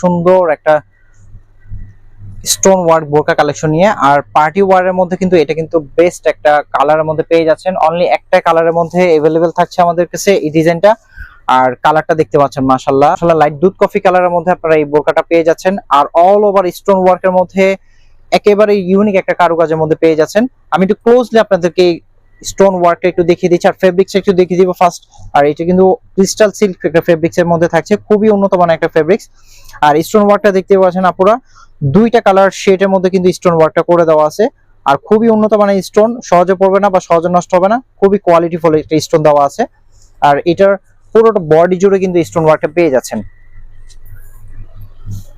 সুন্দর একটা ওয়ার্ক বোরকা কালেকশন নিয়ে। আর পার্টি মধ্যে কিন্তু এটা কিন্তু বেস্ট একটা মধ্যে পেয়ে যাচ্ছেন। অনলি মধ্যে থাকছে আমাদের কাছে আর কালারটা দেখতে পাচ্ছেন মাশাল্লাহ আসলে লাইট দুধ কফি কালারের মধ্যে আপনারা এই বোরকাটা পেয়ে যাচ্ছেন। আর অল ওভার স্টোন ওয়ার্কের মধ্যে একেবারে ইউনিক একটা কারুকাজের মধ্যে পেয়ে যাচ্ছেন। আমি একটু ক্লোজলি আপনাদেরকে স্টোন ওয়ার্কটা একটু দেখিয়ে দিচ্ছি, আর ফেব্রিক্স একটু দেখিয়ে দিব ফার্স্ট আর এটা কিন্তু ক্রিস্টাল সিল্ক একটা ফেব্রিক্স এর মধ্যে থাকছে, খুবই উন্নত মানের একটা ফেব্রিক্স আর স্টোন ওয়ার্কটা দেখতে পাচ্ছেন আপুরা, দুইটা কালার শেডের মধ্যে কিন্তু স্টোন ওয়ার্কটা করে দেওয়া আছে। আর খুবই উন্নত মানের স্টোন সহজে পড়বে না বা সহজে নষ্ট হবে না, খুবই কোয়ালিটি ফুল একটা স্টোন দেওয়া আছে। আর এটার পুরোটা বডি জুড়ে কিন্তু স্টোন ওয়ার্কটা পেয়ে যাচ্ছেন।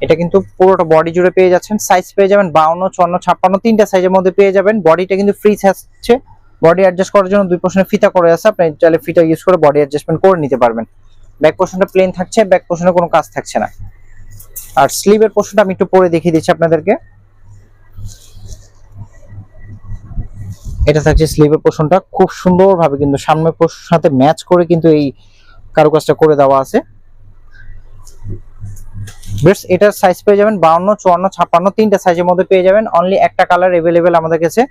এটা কিন্তু পুরোটা বডি জুড়ে পেয়ে যাচ্ছেন। সাইজ পেয়ে যাবেন বাউন্ন, চুয়ান্ন, ছাপ্পান্ন, তিনটা সাইজের মধ্যে পেয়ে যাবেন। বডিটা কিন্তু ফ্রি থাকছে। বডি অ্যাডজাস্ট করার জন্য দুই পোর্শনে ফিতা করে আছে। আপনি চাইলে ফিতা ইউজ করে বডি অ্যাডজাস্টমেন্ট করে নিতে পারবেন। ব্যাক পোর্শনটা প্লেন থাকছে ব্যাক পোর্শনে কোনো কাজ থাকছে না। আর স্লিভের পোর্শনটা আমি একটু পরে দেখিয়ে দিচ্ছি আপনাদেরকে। এটা থাকছে স্লিভের পোর্শনটা খুব সুন্দরভাবে কিন্তু সামনের পোর্শনের সাথে ম্যাচ করে কিন্তু এই কারুকাজটা করে দেওয়া আছে। বেশ এটার সাইজ পেয়ে যাবেন বাউন্ন, চুয়ান্ন, ছাপ্পান্ন, তিনটা সাইজের মধ্যে পেয়ে যাবেন। অনলি একটা কালার এভেলেবেল আমাদের কাছে।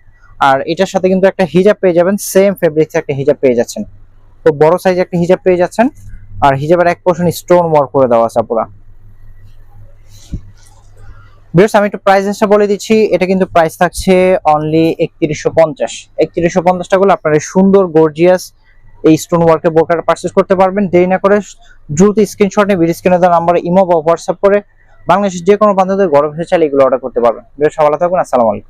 আর এটার সাথে কিন্তু একটা হিজাব পেয়ে যাবেন সেম ফেব্রিক্স একটা হিজাব পেয়ে যাচ্ছেন। তো বড় সাইজ একটা হিজাব পেয়ে যাচ্ছেন। আর হিজাবের এক পোর্শন স্টোন ওয়ার্ক করে দেওয়া আছে পুরা বেশ আমি একটু প্রাইসটা বলে দিচ্ছি। এটা কিন্তু প্রাইস থাকছে অনলি একত্রিশশো পঞ্চাশ। একত্রিশশো পঞ্চাশ টাকা আপনার সুন্দর গর্জিয়াস এই স্টোন ওয়ার্কের বোর্ডটা পারচেস করতে পারবেন। দেরি না করে দ্রুত স্ক্রিনশট নিয়ে ভিডিও স্ক্রিনে দেওয়া নাম্বারে ইমো বা হোয়াটসঅ্যাপ করে বাংলাদেশের যে কোনো বান্ধবদের গরম হয়ে চাইলে এগুলো অর্ডার করতে পারবেন। বেশ থাকুন, আসসালামু আলাইকুম।